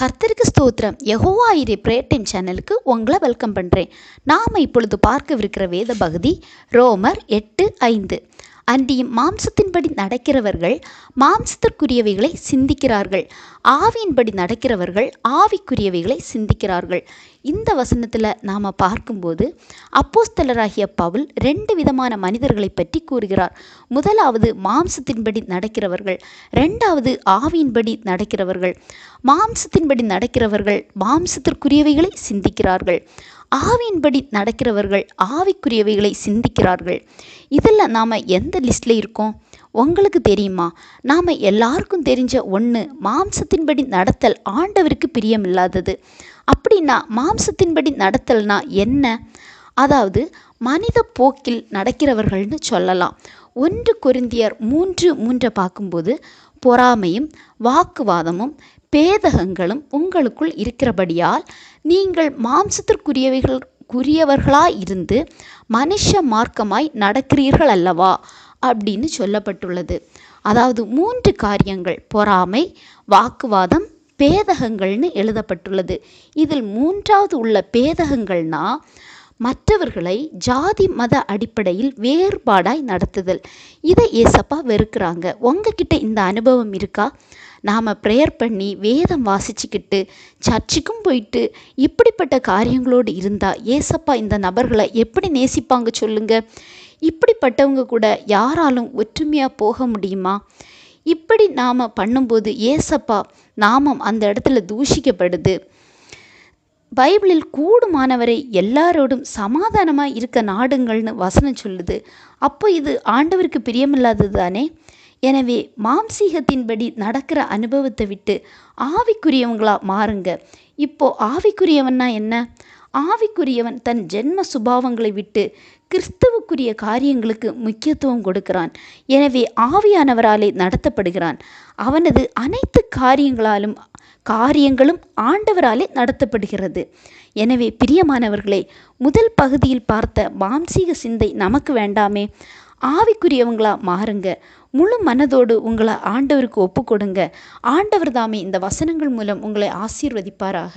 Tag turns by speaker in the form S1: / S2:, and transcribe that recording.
S1: கர்த்தருக்கு ஸ்தோத்திரம். யகோவா இரு பிரேயர் டைம் சேனலுக்கு உங்களை வெல்கம் பண்ணுறேன் நாம் இப்பொழுது பார்க்கவிருக்கிற வேத பகுதி ரோமர் எட்டு ஐந்து. அன்றியும் மாம்சத்தின்படி நடக்கிறவர்கள் மாம்சத்திற்குரியவைகளை சிந்திக்கிறார்கள். ஆவியின்படி நடக்கிறவர்கள் ஆவிக்குரியவைகளை சிந்திக்கிறார்கள். இந்த வசனத்தில் நாம் பார்க்கும்போது அப்போஸ்தலராகிய பவுல் ரெண்டு விதமான மனிதர்களை பற்றி கூறுகிறார். முதலாவது மாம்சத்தின்படி நடக்கிறவர்கள் ரெண்டாவது ஆவியின்படி நடக்கிறவர்கள். மாம்சத்தின்படி நடக்கிறவர்கள் மாம்சத்திற்குரியவைகளை சிந்திக்கிறார்கள். ஆவியின்படி நடக்கிறவர்கள் ஆவிக்குரியவைகளை சிந்திக்கிறார்கள். இதில் நாம் எந்த லிஸ்ட்டில் இருக்கோம்? உங்களுக்கு தெரியுமா? நாம் எல்லாருக்கும் தெரிஞ்ச ஒன்று மாம்சத்தின்படி நடத்தல் ஆண்டவருக்கு பிரியமில்லாதது. அப்படின்னா மாம்சத்தின்படி நடத்தல்னா என்ன? அதாவது மனித போக்கில் நடக்கிறவர்கள்னு சொல்லலாம். ஒன்று குருந்தியர் மூன்று மூன்றை பார்க்கும்போது பொறாமையும் வாக்குவாதமும் பேதகங்களும் உங்களுக்குள் இருக்கிறபடியால் நீங்கள் மாம்சத்திற்குரியவைகள் குறியவர்களாய் இருந்து மனுஷ மார்க்கமாய் நடக்கிறீர்கள் அல்லவா? அப்படின்னு சொல்லப்பட்டுள்ளது. அதாவது மூன்று காரியங்கள் பொறாமை வாக்குவாதம் பேதகங்கள்னு எழுதப்பட்டுள்ளது. இதில் மூன்றாவது உள்ள பேதகங்கள்னா மற்றவர்களை ஜாதி மத அடிப்படையில் வேறுபாடாய் நடத்துதல். இதை ஏசப்பா வெறுக்கிறாங்க. உங்ககிட்ட இந்த அனுபவம் இருக்கா? நாம் ப்ரேயர் பண்ணி வேதம் வாசிச்சுக்கிட்டு சர்ச்சுக்கும் போயிட்டு இப்படிப்பட்ட காரியங்களோடு இருந்தால் ஏசப்பா இந்த நபர்களை எப்படி நேசிப்பாங்க சொல்லுங்க? இப்படிப்பட்டவங்க கூட யாராலும் ஒற்றுமையாக போக முடியுமா? இப்படி நாம் பண்ணும்போது ஏசப்பா நாமம் அந்த இடத்துல தூஷிக்கப்படுது. பைபிளில் கூடுமானவரை எல்லாரோடும் சமாதானமாக இருக்க நாடுங்கள்னு வசனம் சொல்லுது. அப்போ இது ஆண்டவருக்கு பிரியமில்லாதது தானே எனவே மாம்சீகத்தின்படி நடக்கிற அனுபவத்தை விட்டு ஆவிக்குரியவங்களா மாறுங்க. இப்போ ஆவிக்குரியவன்னா என்ன? ஆவிக்குரியவன் தன் ஜென்ம சுபாவங்களை விட்டு கிறிஸ்துவுக்குரிய காரியங்களுக்கு முக்கியத்துவம் கொடுக்கிறான். எனவே ஆவியானவராலே நடத்தப்படுகிறான். அவனது அனைத்து காரியங்களாலும் காரியங்களும் ஆண்டவராலே நடத்தப்படுகிறது. எனவே பிரியமானவர்களே முதல் பகுதியில் பார்த்த மாம்சீக சிந்தை நமக்கு வேண்டாமே. ஆவிக்குரியவங்களா மாறுங்க. முழு மனதோடு உங்களை ஆண்டவருக்கு ஒப்பு கொடுங்க ஆண்டவர் தாமே இந்த வசனங்கள் மூலம் உங்களை ஆசீர்வதிப்பாராக.